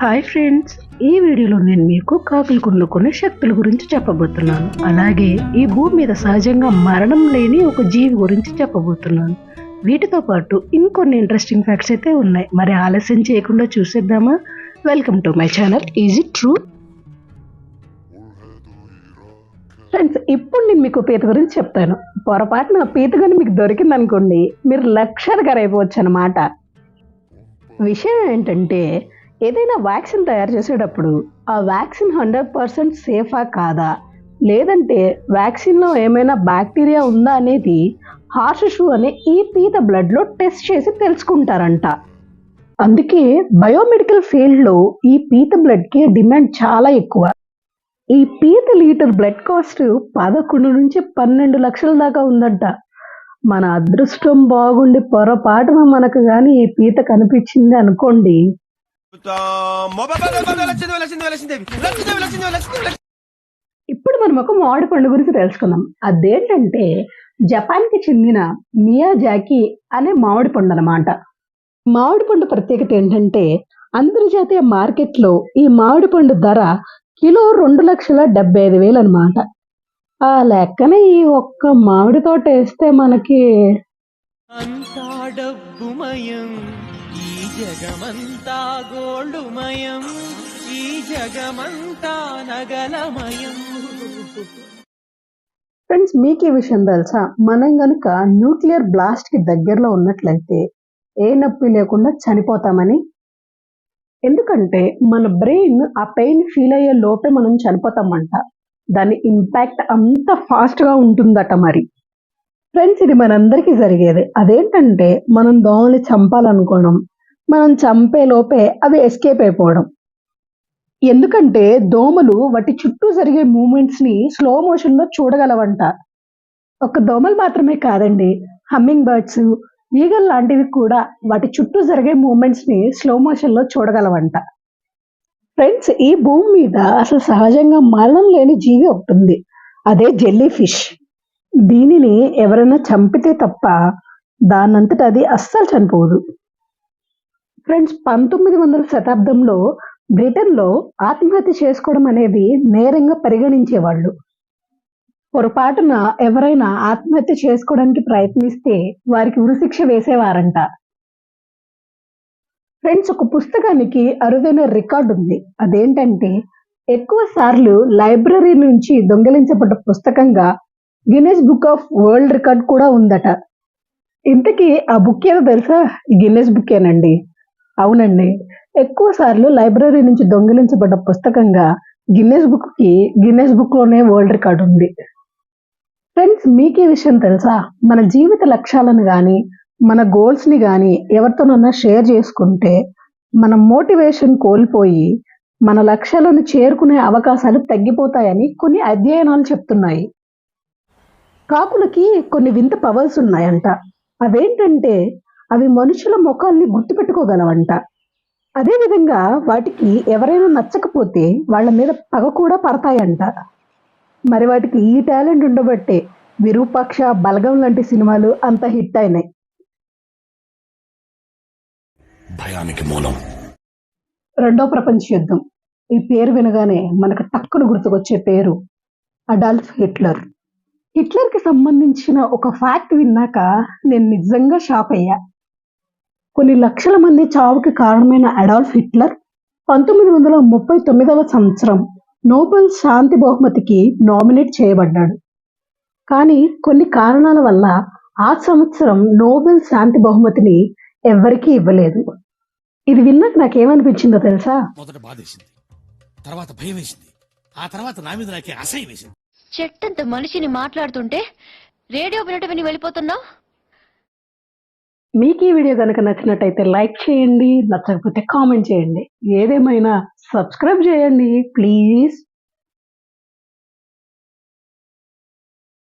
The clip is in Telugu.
హాయ్ ఫ్రెండ్స్ ఈ వీడియోలో నేను మీకు కాకులు కొన్ని శక్తుల గురించి చెప్పబోతున్నాను. అలాగే ఈ భూమి మీద సహజంగా మరణం లేని ఒక జీవి గురించి చెప్పబోతున్నాను. వీటితో పాటు ఇంకొన్ని ఇంట్రెస్టింగ్ ఫ్యాక్ట్స్ అయితే ఉన్నాయి. మరి ఆలస్యం చేయకుండా చూసేద్దామా? Welcome to my channel is it true friends ఇప్పుడు నేను మీకు పీత గురించి చెప్తాను. పొరపాటున పీత కానీ మీకు దొరికిందనుకోండి మీరు లక్షలుగా అయిపోవచ్చు అనమాట విషయం ఏంటంటే ఏదైనా వ్యాక్సిన్ తయారు చేసేటప్పుడు ఆ వ్యాక్సిన్ హండ్రెడ్ పర్సెంట్ సేఫా కాదా? లేదంటే వ్యాక్సిన్లో ఏమైనా బ్యాక్టీరియా ఉందా అనేది హార్ష్ షూ అనే ఈ పీత బ్లడ్లో టెస్ట్ చేసి తెలుసుకుంటారంట. అందుకే బయోమెడికల్ ఫీల్డ్లో ఈ పీత బ్లడ్కి డిమాండ్ చాలా ఎక్కువ. ఈ పీత లీటర్ బ్లడ్ కాస్ట్ పదకొండు నుంచి పన్నెండు లక్షల దాకా ఉందంట. మన అదృష్టం బాగుండి పొరపాటున మనకు కానీ ఈ పీత కనిపించింది అనుకోండి ఇప్పుడు మనం ఒక మామిడి పండు గురించి తెలుసుకుందాం. అదేంటంటే జపాన్కి చెందిన మియా జాకి అనే మామిడి పండు అనమాట మామిడి పండు ప్రత్యేకత ఏంటంటే అంతర్జాతీయ మార్కెట్లో ఈ మామిడి పండు ధర కిలో రెండు లక్షల డెబ్బై ఐదు వేలు అనమాట ఆ లెక్కన ఈ ఒక్క మామిడి తోట వేస్తే మనకి అంతా డబ్బుమయం ఈ జగమంతా గోళుమయం ఈ జగమంతా నగలమయం. ఫ్రెండ్స్ మీకు ఈ విషయం తెలుసా? మనం గనుక న్యూక్లియర్ బ్లాస్ట్కి దగ్గరలో ఉన్నట్లయితే ఏ నొప్పి లేకుండా చనిపోతామని? ఎందుకంటే మన బ్రెయిన్ ఆ పెయిన్ ఫీల్ అయ్యే లోపే మనం చనిపోతామంట. దాని ఇంపాక్ట్ అంత ఫాస్ట్గా ఉంటుందట మరి. ఫ్రెండ్స్ ఇది మనందరికీ జరిగేది. అదేంటంటే మనం దోమని చంపాలనుకోవడం మనం చంపే లోపే అవి ఎస్కేప్ అయిపోవడం. ఎందుకంటే దోమలు వాటి చుట్టూ జరిగే మూమెంట్స్ని స్లో మోషన్లో చూడగలవంట. ఒక దోమలు మాత్రమే కాదండి హమ్మింగ్ బర్డ్స్ ఈగల్ లాంటివి కూడా వాటి చుట్టూ జరిగే మూమెంట్స్ని స్లో మోషన్లో చూడగలవంట. ఫ్రెండ్స్ ఈ భూమి మీద అసలు సహజంగా మరణం లేని జీవి ఒకటి ఉంది. అదే జెల్లీ ఫిష్ దీనిని ఎవరైనా చంపితే తప్ప దానంతట అది అస్సలు చనిపోదు. ఫ్రెండ్స్ పంతొమ్మిది వందల శతాబ్దంలో బ్రిటన్లో ఆత్మహత్య చేసుకోవడం అనేది నేరంగా పరిగణించేవాళ్ళు. పొరపాటున ఎవరైనా ఆత్మహత్య చేసుకోవడానికి ప్రయత్నిస్తే వారికి ఉరిశిక్ష వేసేవారంట. ఫ్రెండ్స్ ఒక పుస్తకానికి అరుదైన రికార్డు ఉంది. అదేంటంటే ఎక్కువ సార్లు లైబ్రరీ నుంచి దొంగిలించబడ్డ పుస్తకంగా Guinness book of world record కూడా ఉందట. ఇంతకీ ఆ బుక్ ఏదో తెలుసా? గిన్నెస్ బుక్కేనండి అవునండి. ఎక్కువ సార్లు లైబ్రరీ నుంచి దొంగిలించబడ్డ పుస్తకంగా గిన్నెస్ బుక్కి గిన్నెస్ బుక్లోనే వరల్డ్ రికార్డ్ ఉంది. ఫ్రెండ్స్ మీకు విషయం తెలుసా? మన జీవిత లక్ష్యాలను కానీ మన గోల్స్ని కానీ ఎవరితోనన్నా షేర్ చేసుకుంటే మన మోటివేషన్ కోల్పోయి మన లక్ష్యాలను చేరుకునే అవకాశాలు తగ్గిపోతాయని కొన్ని అధ్యయనాలు చెప్తున్నాయి. కాకులకి కొన్ని వింత పవర్స్ ఉన్నాయంట. అవేంటంటే అవి మనుషుల ముఖాల్ని గుర్తుపెట్టుకోగలవంట. అదేవిధంగా వాటికి ఎవరైనా నచ్చకపోతే వాళ్ళ మీద పగ కూడా పడతాయంట. మరి వాటికి ఈ టాలెంట్ ఉండబట్టే విరూపాక్ష బలగం లాంటి సినిమాలు అంత హిట్ అయినాయి. భయానికి మూలం. రెండో ప్రపంచ యుద్ధం. ఈ పేరు వినగానే మనకు టక్కున గుర్తుకొచ్చే పేరు అడాల్ఫ్ హిట్లర్. హిట్లర్కి సంబంధించిన ఒక ఫ్యాక్ట్ విన్నాక నేను నిజంగా షాక్ అయ్యా. కొన్ని లక్షల మంది చావుకి కారణమైన అడాల్ఫ్ హిట్లర్ పంతొమ్మిది వందల ముప్పై తొమ్మిదవ సంవత్సరం నోబెల్ శాంతి బహుమతికి నామినేట్ చేయబడ్డాడు. కానీ కొన్ని కారణాల వల్ల ఆ సంవత్సరం నోబెల్ శాంతి బహుమతిని ఎవ్వరికీ ఇవ్వలేదు. ఇది విన్నాక నాకేమనిపించిందో తెలుసా? మొదట బాధేసింది తర్వాత భయం వేసింది ఆ తర్వాత నా మీద నాకే అసహ్యం వేసింది చెట్టంత మనిషిని మాట్లాడుతుంటే రేడియో వినటం విని వెళ్ళిపోతున్నావు? మీకు ఈ వీడియో కనుక నచ్చినట్టయితే లైక్ చేయండి నచ్చకపోతే కామెంట్ చేయండి. ఏదేమైనా సబ్స్క్రైబ్ చేయండి ప్లీజ్.